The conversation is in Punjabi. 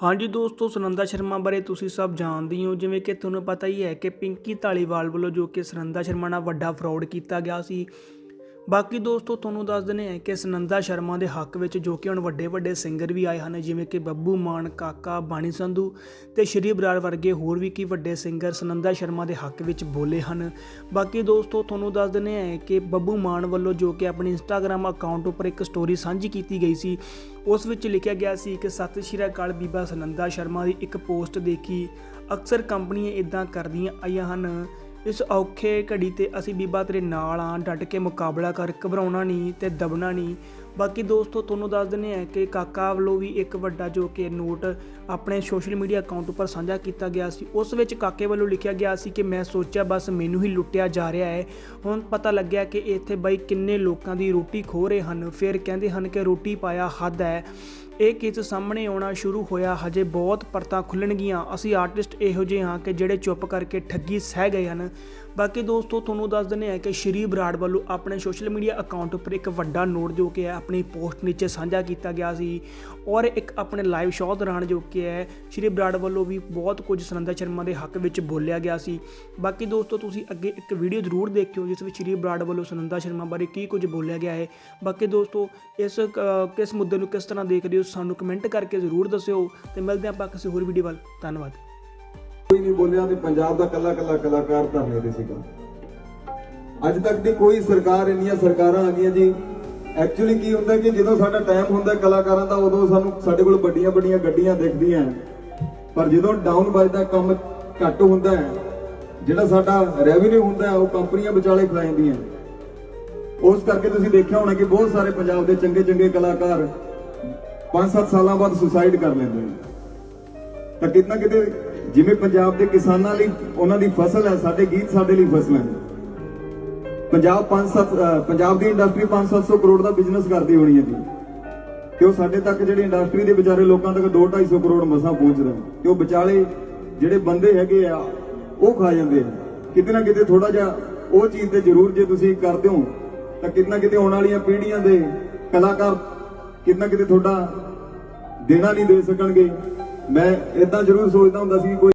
ਹਾਂਜੀ ਦੋਸਤੋ, ਸੁਨੰਦਾ ਸ਼ਰਮਾ ਬਾਰੇ ਤੁਸੀਂ ਸਭ ਜਾਣਦੇ ਹੋ ਜਿਵੇਂ ਕਿ ਤੁਹਾਨੂੰ ਪਤਾ ਹੀ ਹੈ ਕਿ ਪਿੰਕੀ ਧਾਲੀਵਾਲ ਵੱਲੋਂ ਜੋ ਕਿ ਸੁਨੰਦਾ ਸ਼ਰਮਾ ਨਾਲ ਵੱਡਾ ਫਰਾਡ ਕੀਤਾ ਗਿਆ ਸੀ ਬਾਕੀ ਦੋਸਤੋ, ਤੁਹਾਨੂੰ ਦੱਸ ਦਿੰਦੇ ਹਾਂ ਕਿ ਸਨੰਦਾ ਸ਼ਰਮਾ ਦੇ ਹੱਕ ਵਿੱਚ ਜੋ ਕਿ ਹੁਣ ਵੱਡੇ ਵੱਡੇ ਸਿੰਗਰ ਵੀ ਆਏ ਹਨ, ਜਿਵੇਂ ਕਿ ਬੱਬੂ ਮਾਨ, ਕਾਕਾ, ਬਾਣੀ ਸੰਧੂ ਤੇ ਸ਼੍ਰੀ ਬਰਾੜ ਵਰਗੇ ਹੋਰ ਵੀ ਕੀ ਵੱਡੇ ਸਿੰਗਰ ਸਨੰਦਾ ਸ਼ਰਮਾ ਦੇ ਹੱਕ ਵਿੱਚ ਬੋਲੇ ਹਨ। ਬਾਕੀ ਦੋਸਤੋ, ਤੁਹਾਨੂੰ ਦੱਸ ਦਿੰਦੇ ਹਾਂ ਕਿ ਬੱਬੂ ਮਾਨ ਵੱਲੋਂ ਜੋ ਕਿ ਆਪਣੀ ਇੰਸਟਾਗ੍ਰam ਅਕਾਊਂਟ ਉੱਪਰ ਇੱਕ ਸਟੋਰੀ ਸਾਂਝੀ ਕੀਤੀ ਗਈ ਸੀ, ਉਸ ਵਿੱਚ ਲਿਖਿਆ ਗਿਆ ਸੀ ਕਿ ਸਤਿ ਸ਼੍ਰੀ ਅਕਾਲ ਬੀਬਾ ਸਨੰਦਾ ਸ਼ਰਮਾ ਦੀ ਇੱਕ ਪੋਸਟ ਦੇਖੀ, ਅਕਸਰ ਕੰਪਨੀਆਂ ਇਦਾਂ ਕਰਦੀਆਂ ਆਈਆਂ ਹਨ। ਇਸ ਔਖੇ ਘੜੀ ਤੇ ਅਸੀਂ ਬੀਬਾ ਤੇਰੇ ਨਾਲ ਆ, ਡਟ ਕੇ ਮੁਕਾਬਲਾ ਕਰ, ਘਬਰਾਉਣਾ ਨਹੀਂ ਤੇ ਦਬਣਾ ਨਹੀਂ। ਬਾਕੀ ਦੋਸਤੋ, ਤੁਹਾਨੂੰ ਦੱਸ ਦਿੰਦੇ ਆ ਕਿ ਕਾਕਾ ਵੱਲੋਂ ਵੀ ਇੱਕ ਵੱਡਾ ਜੋ ਕਿ ਨੋਟ ਆਪਣੇ ਸੋਸ਼ਲ ਮੀਡੀਆ ਅਕਾਊਂਟ ਉੱਪਰ ਸਾਂਝਾ ਕੀਤਾ ਗਿਆ ਸੀ। ਉਸ ਵਿੱਚ ਕਾਕੇ ਵੱਲੋਂ ਲਿਖਿਆ ਗਿਆ ਸੀ ਕਿ ਮੈਂ ਸੋਚਿਆ ਬਸ ਮੈਨੂੰ ਹੀ ਲੁੱਟਿਆ ਜਾ ਰਿਹਾ ਹੈ। ਹੁਣ ਪਤਾ ਲੱਗਿਆ ਕਿ ਇੱਥੇ ਬਾਈ ਕਿੰਨੇ ਲੋਕਾਂ ਦੀ ਰੋਟੀ ਖੋ ਰਹੇ ਹਨ। ਫਿਰ ਕਹਿੰਦੇ ਹਨ ਕਿ ਰੋਟੀ ਪਾਇਆ ਹੱਦ ਹੈ। ਇਹ ਕਿਸ ਸਾਹਮਣੇ ਆਉਣਾ ਸ਼ੁਰੂ ਹੋਇਆ। ਹਜੇ ਬਹੁਤ ਪਰਤਾਂ ਖੁੱਲਣਗੀਆਂ। ਅਸੀਂ ਆਰਟਿਸਟ ਇਹੋ ਜਿਹੇ ਹਾਂ ਕਿ ਜਿਹੜੇ ਚੁੱਪ ਕਰਕੇ ਠੱਗੀ ਸਹਿ ਗਏ ਹਨ। ਬਾਕੀ ਦੋਸਤੋ, ਤੁਹਾਨੂੰ ਦੱਸ ਦਿੰਦੇ ਹਾਂ ਕਿ ਸ਼੍ਰੀ ਬਰਾੜ ਵੱਲੋਂ ਆਪਣੇ ਸੋਸ਼ਲ ਮੀਡੀਆ ਅਕਾਊਂਟ ਉੱਪਰ ਇੱਕ ਵੱਡਾ ਨੋਟ ਜੋ ਕਿ ਹੈ, ਆਪਣੀ ਪੋਸਟ ਨੀਚੇ ਸਾਂਝਾ ਕੀਤਾ ਗਿਆ ਸੀ ਔਰ ਇੱਕ ਆਪਣੇ ਲਾਈਵ ਸ਼ੋਅ ਦੌਰਾਨ ਜੋ ਕਿ ਹੈ, ਸ਼੍ਰੀ ਬਰਾੜ ਵੱਲੋਂ ਵੀ ਬਹੁਤ ਕੁਝ ਸੁਨੰਦਾ ਸ਼ਰਮਾ ਦੇ ਹੱਕ ਵਿੱਚ ਬੋਲਿਆ ਗਿਆ ਸੀ। ਬਾਕੀ ਦੋਸਤੋ, ਤੁਸੀਂ ਅੱਗੇ ਇੱਕ ਵੀਡੀਓ ਜ਼ਰੂਰ ਦੇਖਿਓ ਜਿਸ ਵਿੱਚ ਸ਼੍ਰੀ ਬਰਾੜ ਵੱਲੋਂ ਸੁਨੰਦਾ ਸ਼ਰਮਾ ਬਾਰੇ ਕੀ ਕੁਝ ਬੋਲਿਆ ਗਿਆ ਹੈ। ਬਾਕੀ ਦੋਸਤੋ, ਇਸ ਕਿਸ ਮੁੱਦੇ ਨੂੰ ਕਿਸ ਤਰ੍ਹਾਂ ਦੇਖਦੇ ਹੋ ਸਾਨੂੰ ਕਮੈਂਟ ਕਰਕੇ ਜ਼ਰੂਰ ਦੱਸਿਓ ਤੇ ਮਿਲਦੇ ਆਪਾਂ ਕਿਸੇ ਹੋਰ ਵੀਡੀਓ ਵੱਲ। ਧੰਨਵਾਦ। ਕੋਈ ਨਹੀਂ ਬੋਲਿਆ ਤੇ ਪੰਜਾਬ ਦਾ ਕੱਲਾ ਕੱਲਾ ਕਲਾਕਾਰ ਧਰਨੇ ਤੇ ਸੀਗਾ। ਅੱਜ ਤੱਕ ਦੀ ਕੋਈ ਸਰਕਾਰ ਇੰਨੀਆਂ ਸਰਕਾਰਾਂ ਆ ਗਈਆਂ ਜੀ। ਐਕਚੁਅਲੀ ਕੀ ਹੁੰਦਾ ਕਿ ਜਦੋਂ ਸਾਡਾ ਟਾਈਮ ਹੁੰਦਾ ਕਲਾਕਾਰਾਂ ਦਾ, ਉਦੋਂ ਸਾਨੂੰ ਸਾਡੇ ਕੋਲ ਵੱਡੀਆਂ ਵੱਡੀਆਂ ਗੱਡੀਆਂ ਦਿਖਦੀਆਂ। ਪਰ ਜਦੋਂ ਡਾਊਨ ਵੱਜਦਾ, ਕੰਮ ਘੱਟ ਹੁੰਦਾ ਹੈ। ਜਿਹੜਾ ਸਾਡਾ ਰੈਵਨਿਊ ਹੁੰਦਾ ਉਹ ਕੰਪਨੀਆਂ ਵਿਚਾਲੇ ਖਾ ਉਸ ਕਰਕੇ ਤੁਸੀਂ ਦੇਖਿਆ ਹੋਣਾ ਕਿ ਬਹੁਤ ਸਾਰੇ ਪੰਜਾਬ ਦੇ ਚੰਗੇ ਚੰਗੇ ਕਲਾਕਾਰ 5-7 ਸਾਲਾਂ ਬਾਅਦ ਸੁਸਾਈਡ ਕਰ ਲੈਂਦੇ ਨੇ। ਤਾਂ ਕਿਤਨਾ ਕਿਤੇ ਜਿਵੇਂ ਪੰਜਾਬ ਦੇ ਕਿਸਾਨਾਂ ਲਈ ਉਹਨਾਂ ਦੀ ਫਸਲ ਹੈ, ਸਾਡੇ ਗੀਤ ਸਾਡੇ ਲਈ ਫਸਲ ਹੈ ਪੰਜਾਬ 5-7 ਪੰਜਾਬ ਦੀ ਇੰਡਸਟਰੀ 5-700 ਕਰੋੜ ਦਾ ਬਿਜ਼ਨਸ ਕਰਦੀ ਹੋਣੀ ਹੈ ਜੀ। ਤੇ ਉਹ ਸਾਡੇ ਤੱਕ ਜਿਹੜੀ ਇੰਡਸਟਰੀ ਦੇ ਵਿਚਾਰੇ ਲੋਕਾਂ ਤੱਕ 2-250 ਕਰੋੜ ਮਸਾਂ ਪਹੁੰਚ ਰਹੇ ਤੇ ਉਹ ਵਿਚਾਲੇ ਜਿਹੜੇ ਬੰਦੇ ਹੈਗੇ ਆ, ਉਹ ਖਾ ਜਾਂਦੇ ਆ। ਕਿਤੇ ਨਾ ਕਿਤੇ ਥੋੜਾ ਜਿਹਾ ਉਹ ਚੀਜ਼ ਤੇ ਜ਼ਰੂਰ ਜੇ ਤੁਸੀਂ ਕਰਦੇ ਹੋ, ਤਾਂ ਕਿਤੇ ਨਾ ਕਿਤੇ ਆਉਣ ਵਾਲੀਆਂ ਪੀੜ੍ਹੀਆਂ ਦੇ ਕਲਾਕਾਰ ਕਿਤੇ ਨਾ ਕਿਤੇ ਤੁਹਾਡਾ ਦੇਣਾ ਨਹੀਂ ਦੇ ਸਕਣਗੇ। ਮੈਂ ਇਦਾਂ ਜ਼ਰੂਰ ਸੋਚਦਾ ਹੁੰਦਾ ਸੀ ਕੋਈ